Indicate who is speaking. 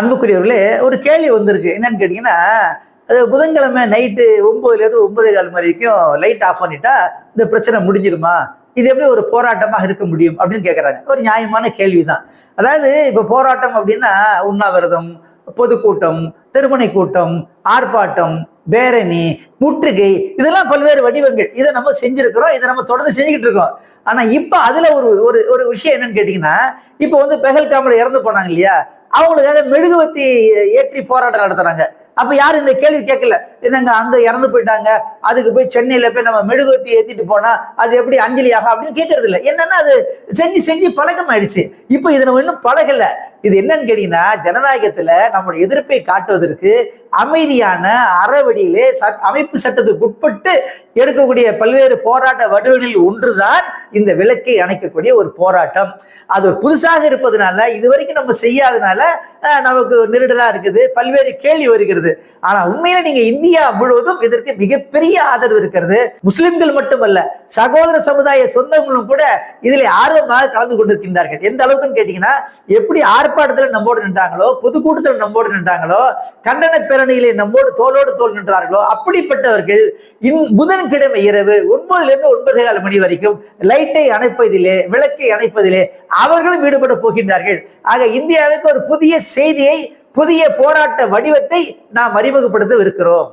Speaker 1: அன்புக்குரியவர்களே ஒரு கேள்வி வந்திருக்கு. என்னன்னு கேட்டிங்கன்னா அது புதன்கிழமை நைட்டு ஒம்பதுலேருந்து ஒன்பதே கால் மணி வரைக்கும் லைட் ஆஃப் பண்ணிட்டா இந்த பிரச்சனை முடிஞ்சிருமா? இது எப்படி ஒரு போராட்டமாக இருக்க முடியும் அப்படின்னு கேட்குறாங்க ஒரு நியாயமான கேள்வி தான் அதாவது இப்போ போராட்டம் அப்படின்னா உண்ணாவிரதம் பொதுக்கூட்டம் திருமணை கூட்டம் ஆர்ப்பாட்டம் பேரணி முற்றுகை இதெல்லாம் பல்வேறு வடிவங்கள். இதை நம்ம செஞ்சுருக்கிறோம் இதை நம்ம தொடர்ந்து செஞ்சுக்கிட்டு இருக்கோம். ஆனால் இப்போ அதில் ஒரு ஒரு ஒரு விஷயம் என்னன்னு கேட்டிங்கன்னா இப்போ வந்து பெஹல்காமில் இறந்து போனாங்க இல்லையா? அவங்களுக்காக மெழுகுவத்தி ஏற்றி போராட்டம் நடத்துறாங்க. அப்ப யாரும் இந்த கேள்வி கேட்கல. என்னங்க அங்க இறந்து போயிட்டாங்க. அதுக்கு போய் சென்னையில போய் நம்ம மெழுகுவத்தி ஏத்திட்டு போனா அது எப்படி அஞ்சலியாக அப்படின்னு கேட்கறது இல்லை. என்னன்னா அது செஞ்சு செஞ்சு பழக்கம் ஆயிடுச்சு இப்போ இதை நம்ம இன்னும் பழகல. இது என்னன்னு கேட்டீங்கன்னா ஜனநாயகத்துல நம்மளுடைய எதிர்ப்பை காட்டுவதற்கு அமைதியான அறவழியிலே அமைப்பு சட்டத்துக்கு உட்பட்டு எடுக்கக்கூடிய பல்வேறு போராட்ட வடிவங்களில் ஒன்றுதான் இந்த விளக்கை அணைக்கக்கூடிய ஒரு போராட்டம். அது ஒரு புதுசாக இருப்பதனால இதுவரைக்கும் நம்ம செய்யாதனால நமக்கு நெருடலா இருக்குது பல்வேறு கேள்வி வருகிறது. ஆனா உண்மையில நீங்க இந்தியா முழுவதும் இதற்கு மிகப்பெரிய ஆதரவு இருக்கிறது. முஸ்லிம்கள் மட்டுமல்ல சகோதர சமுதாய சொந்தங்களும் கூட இதில் ஆர்வமாக கலந்து கொண்டிருக்கின்றார்கள். எந்த அளவுக்குன்னு கேட்டீங்கன்னா எப்படி ஆர்ப்பாட்டத்துல நம்மோடு நின்றாங்களோ பொதுக்கூட்டத்தில் நம்மோடு நின்றாங்களோ கண்டன பேரணியிலே நம்மோடு தோளோடு தோல் நின்றார்களோ அப்படிப்பட்டவர்கள் இன் புதன்கிழமை இரவு ஒன்பதுலேருந்து ஒன்பது கால மணி வரைக்கும் லைட்டை அணைப்பதிலே விளக்கை அணைப்பதிலே அவர்களும் ஈடுபட போகின்றார்கள். ஆக இந்தியாவுக்கு ஒரு புதிய செய்தியை புதிய போராட்ட வடிவத்தை நாம் அறிமுகப்படுத்த இருக்கிறோம்